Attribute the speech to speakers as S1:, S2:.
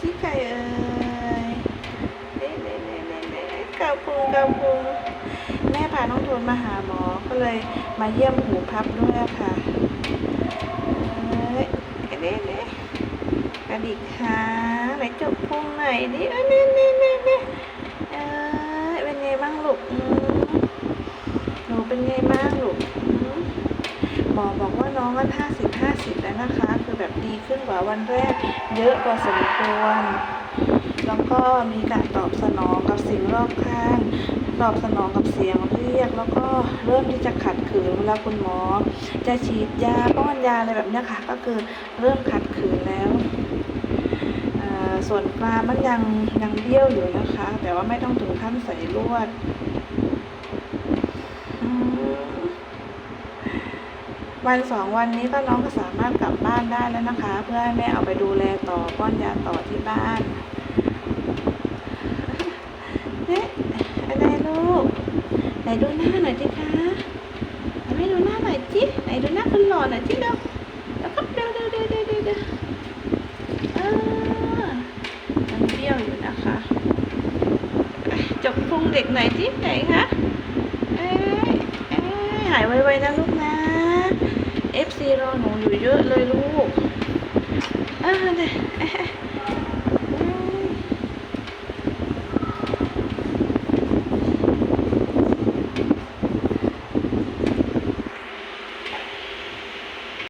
S1: สิใครเอ่ยเละเละเละเละเละเกาพุงเกาพุงแม่พาน้องโทนมาหาหมอ ก็เลยมาเยี่ยมหูพับด้วยค่ะเอ้ยเละเละกระดิกขาไหนจบพุงไหนดิเอ้ยเน่เน่เน่เน่เอ้ยเป็นไงบ้างลูกหนูเป็นไงบ้างลูก อบอกว่าน้องก็ห้าสิบห้าสิบแล้วนะคะ คือแบบดีขึ้นกว่าวันแรก เยอะพอสมควร แล้วก็มีการตอบสนองกับสิ่งรอบข้าง ตอบสนองกับเสียงเรียก แล้วก็เริ่มที่จะขัดขืนเวลาคุณหมอ จะฉีดยาป้อนยาอะไรแบบนี้ค่ะ ก็คือเริ่มขัดขืนแล้วส่วนกรามมันยังยังเบี้ยวอยู่นะคะ แต่ว่าไม่ต้องถึงขั้นใส่ลวด อืม วันสองวันนี้ก็น้องก็สามารถกลับบ้านได้แล้วนะคะ เพื่อให้แม่เอาไปดูแลต่อป้อนยาต่อที่บ้านเอ๊ะอะไรลูกไหนดูหน้าหน่อยสิคะไหนไม่ดูหน้าหน่อยจิไหนดูหน้าคนหล่อหน่อยจิเร็วแล้วก็เร็วเร็วเร็วเร็วเร็วเร็วอ่ามันเบี้ยวอยู่นะคะจบพุงเด็กหน่อยจิไหนคะเอ้ยเอ้ยหายไวๆนะลูกนะ รอหนูอยู่เยอะเลยลูกเออเนี่ย